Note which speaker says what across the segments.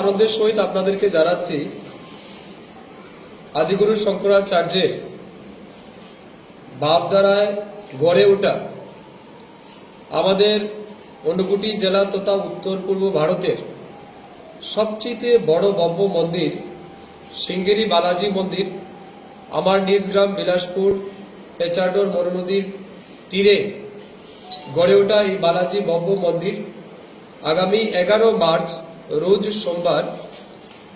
Speaker 1: আনন্দের সহিত আপনাদেরকে জানাচ্ছি, আদিগুরু শঙ্করাচার্যের ভাবধারায় গড়ে ওঠা আমাদের অনুকুটি জেলা তথা উত্তর পূর্ব ভারতের সবচেয়ে বড় ভব্য মন্দির সিঙ্গেরি বালাজি মন্দির, আমার নিজ গ্রাম বিলাসপুর পেচারডোর মরু নদীর তীরে গড়ে ওঠা এই বালাজি ভব্য মন্দির আগামী এগারো মার্চ রোজ সোমবার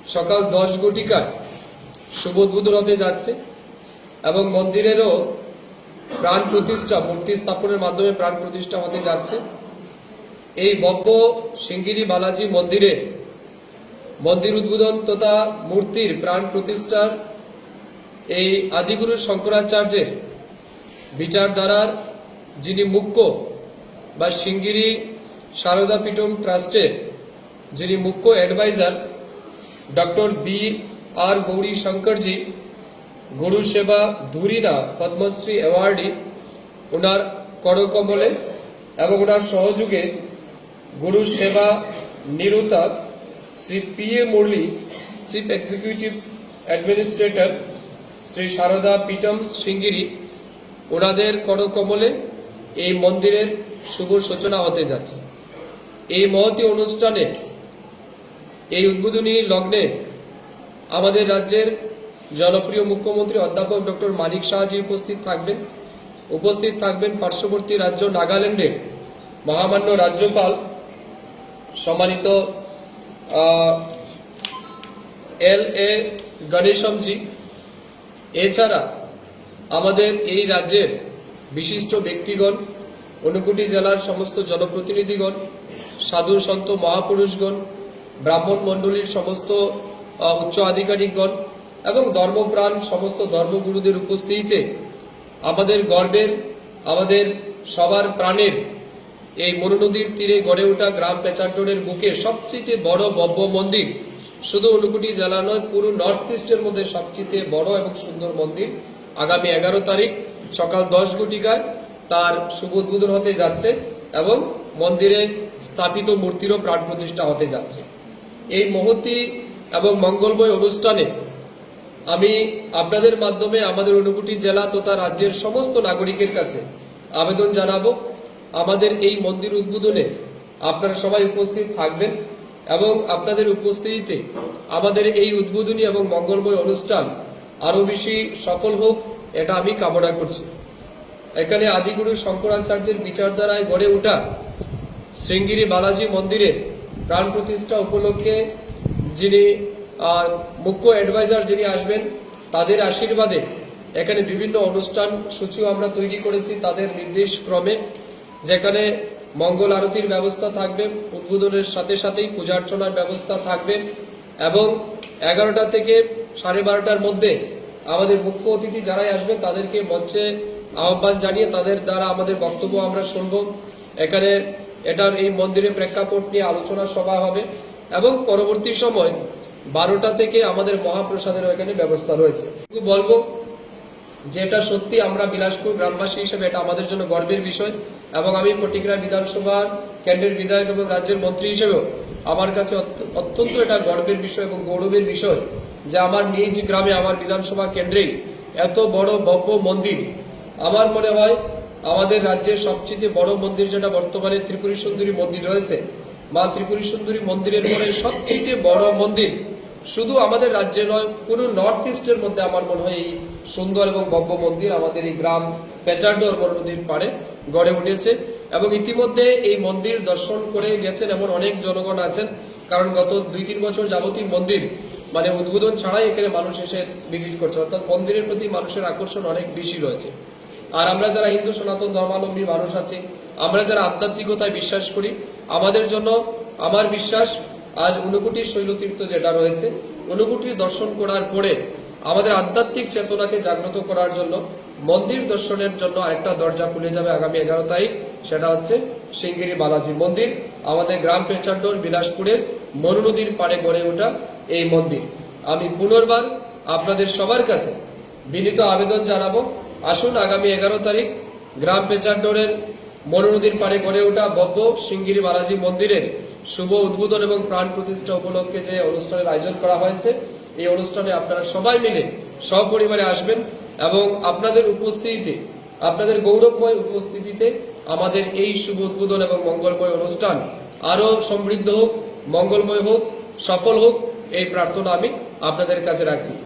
Speaker 1: সকাল দশ ঘটিকায় শুভ হতে যাচ্ছে এবং মন্দিরেরও প্রাণ প্রতিষ্ঠা, মূর্তি স্থাপনের মাধ্যমে প্রাণ প্রতিষ্ঠা হতে যাচ্ছে। এই বব্য সিঙ্গিরি বালাজি মন্দিরে মন্দির উদ্বোধন তথা মূর্তির প্রাণ প্রতিষ্ঠার এই আদিগুরু শঙ্করাচার্যের বিচারধারার যিনি মুখ্য বা সিঙ্গিরি সারদা পীঠম ট্রাস্টের যিনি মুখ্য adviser doctor B R Gouri Shankarji, গুরু সেবা ধুরিনা পদ্মশ্রী অ্যাওয়ার্ডি ওনার করকমলে এবং ওনার সহযোগে গুরু সেবা নিরুতা Shri P A Murali chief executive administrator Shri Sharada Peetham Sringeri ওনাদের করকমলে এই মন্দিরের শুভ সূচনা হতে যাচ্ছে। এই মহতি অনুষ্ঠানে এই উদ্বোধনী লগ্নে আমাদের রাজ্যের জনপ্রিয় মুখ্যমন্ত্রী অধ্যাপক ডক্টর মানিক শাহজি উপস্থিত থাকবেন। উপস্থিত থাকবেন পার্শ্ববর্তী রাজ্য নাগাল্যান্ডের মহামান্য রাজ্যপাল, সম্মানিত এল এ গণেশমজি। এছাড়া আমাদের এই রাজ্যের বিশিষ্ট ব্যক্তিগণ, ঊনকোটি জেলার সমস্ত জনপ্রতিনিধিগণ, সাধু সন্ত মহাপুরুষগণ ব্রাহ্মণ মণ্ডলীর সমস্ত উচ্চ আধিকারিকগণ এবং ধর্মপ্রাণ সমস্ত ধর্মগুরুদের উপস্থিতিতে আমাদের গর্বের, আমাদের সবার প্রাণের এই মরু নদীর তীরে গড়ে ওঠা গ্রাম পেচারটোরের বুকে সবচেয়ে বড় ভব্য মন্দির শুধু অনুকুটি জেলা নয়, পুরো নর্থ ইস্টের মধ্যে সবচেয়ে বড় এবং সুন্দর মন্দির। আগামী এগারো তারিখ সকাল দশ ঘটিকায় তার শুভ উদ্বোধন হতে যাচ্ছে এবং মন্দিরে স্থাপিত মূর্তিরও প্রাণ প্রতিষ্ঠা হতে যাচ্ছে। এই মহতি এবং মঙ্গলময় অনুষ্ঠানে আমি আপনাদের মাধ্যমে আমাদের অনুকুটি জেলা তথা রাজ্যের সমস্ত নাগরিকের কাছে আবেদন জানাব। আমাদের এই মন্দির উদ্বোধনে আপনারা সবাই উপস্থিত থাকবেন এবং আপনাদের উপস্থিতিতে আমাদের এই উদ্বোধনী এবং মঙ্গলময় অনুষ্ঠান আরও বেশি সফল হোক, এটা আমি কামনা করছি। এখানে আদিগুরু শঙ্করাচার্যের বিচারধারায় গড়ে ওঠা শৃঙ্গিরি বালাজি মন্দিরে প্রাণ প্রতিষ্ঠা উপলক্ষে যিনি মুখ্য অ্যাডভাইজার যিনি আসবেন, তাদের আশীর্বাদে এখানে বিভিন্ন অনুষ্ঠান সূচিও আমরা তৈরি করেছি তাদের নির্দেশ ক্রমে, যেখানে মঙ্গল আরতির ব্যবস্থা থাকবে, উদ্বোধনের সাথে সাথেই পূজার্চনার ব্যবস্থা থাকবে এবং এগারোটা থেকে সাড়ে বারোটার মধ্যে আমাদের মুখ্য অতিথি যারাই আসবে তাদেরকে মঞ্চে আহ্বান জানিয়ে তাদের দ্বারা আমাদের বক্তব্য আমরা শুনব। এখানে এটার এই মন্দিরের প্রেক্ষাপট নিয়ে আলোচনা সভা হবে এবং পরবর্তী সময় বারোটা থেকে আমাদের মহাপ্রসাদের এখানে ব্যবস্থা রয়েছে। বলব যে এটা সত্যি আমরা বিলাসপুর গ্রামবাসী হিসেবে এটা আমাদের জন্য গর্বের বিষয় এবং আমি ফটিকরা বিধানসভা কেন্দ্রের বিধায়ক এবং রাজ্যের মন্ত্রী হিসেবেও আমার কাছে অত্য- অত্যন্ত এটা গর্বের বিষয় এবং গৌরবের বিষয় যে আমার নিজ গ্রামে, আমার বিধানসভা কেন্দ্রেই এত বড় ভব্য মন্দির। আমার মনে হয় আমাদের রাজ্যের সবচেয়ে বড় মন্দির যেটা বর্তমানে ত্রিপুরী সুন্দরী মন্দির রয়েছে, মা ত্রিপুরী সুন্দরী মন্দিরের পরে সবচেয়ে বড় মন্দির শুধু আমাদের রাজ্যে নয়, পুরো নর্থ ইস্টের মধ্যে আমার মনে হয় এই সুন্দর এবং ভব্য মন্দির আমাদের এই গ্রাম পেচারডোর বড় নদীর পাড়ে গড়ে উঠেছে এবং ইতিমধ্যে এই মন্দির দর্শন করে গেছেন এমন অনেক জনগণ আছেন, কারণ গত দুই তিন বছর যাবতীয় মন্দির মানে উদ্বোধন ছাড়াই এখানে মানুষ এসে ভিজিট করছে। অর্থাৎ মন্দিরের প্রতি মানুষের আকর্ষণ অনেক বেশি রয়েছে। আর আমরা যারা হিন্দু, সনাতন ধর্মাবলম্বী মানুষ আছি, আমরা যারা আধ্যাত্মিকতায় বিশ্বাস করি, আমাদের জন্য আমার বিশ্বাস আজ ঊনকোটি শৈলতীর্থ যেটা রয়েছে, ঊনকোটি দর্শন করার পরে আমাদের আধ্যাত্মিক চেতনাকে জাগ্রত করার জন্য, মন্দির দর্শনের জন্য আরেকটা দরজা খুলে যাবে আগামী এগারো তারিখ, সেটা হচ্ছে সিঙ্গিরি বালাজি মন্দির, আমাদের গ্রাম পেচারডোর বিলাসপুরের মরু নদীর পাড়ে গড়ে ওঠা এই মন্দির। আমি পুনর্বার আপনাদের সবার কাছে বিনীত আবেদন জানাব আসুন আগামী এগারো তারিখ গ্রাম পেচারডোরের মনু নদীর পাড়ে গড়ে ওঠা ভব্য সিঙ্গিরি বালাজি মন্দিরের শুভ উদ্বোধন এবং প্রাণ প্রতিষ্ঠা উপলক্ষে যে অনুষ্ঠানের আয়োজন করা হয়েছে, এই অনুষ্ঠানে আপনারা সবাই মিলে সপরিবারে আসবেন এবং আপনাদের উপস্থিতিতে, আপনাদের গৌরবময় উপস্থিতিতে আমাদের এই শুভ উদ্বোধন এবং মঙ্গলময় অনুষ্ঠান আরও সমৃদ্ধ হোক, মঙ্গলময় হোক, সফল হোক, এই প্রার্থনা আমি আপনাদের কাছে রাখছি।